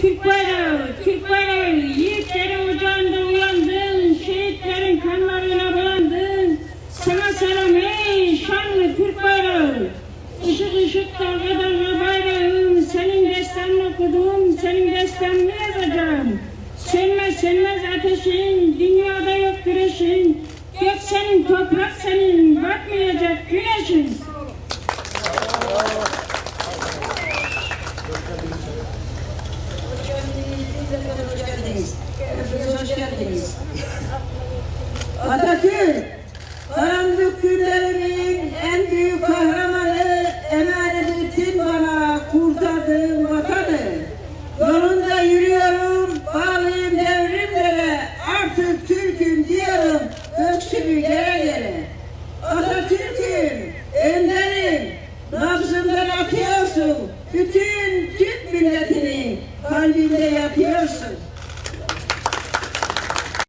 Türk bayrağı, Türk bayrağı, yiğitlerin ocağında uyandın, şehitlerin kanlarıyla bulandın. Sana selam ey şanlı Türk bayrağı. Işık ışık dalga dalga bayrağım, senin destanını okudum, senin destanını yazacağım. Sönmez sönmez ateşin, dünyada yok güneşin. Gök senin, toprak senin, batmayacak güneşin. Hoş geldiniz. Atatürk, karanlık günlerimin en büyük kahramanı, emanetin bana kurtardığın vatanı. Yolunda yürüyorum, bağlıyım devrimlere, artık Türk'üm diyorum, öksürü yere yere. Atatürk'üm, önderim, nabzımdan atıyorsun, bütün Türk milletini kalbinde yatıyorsun.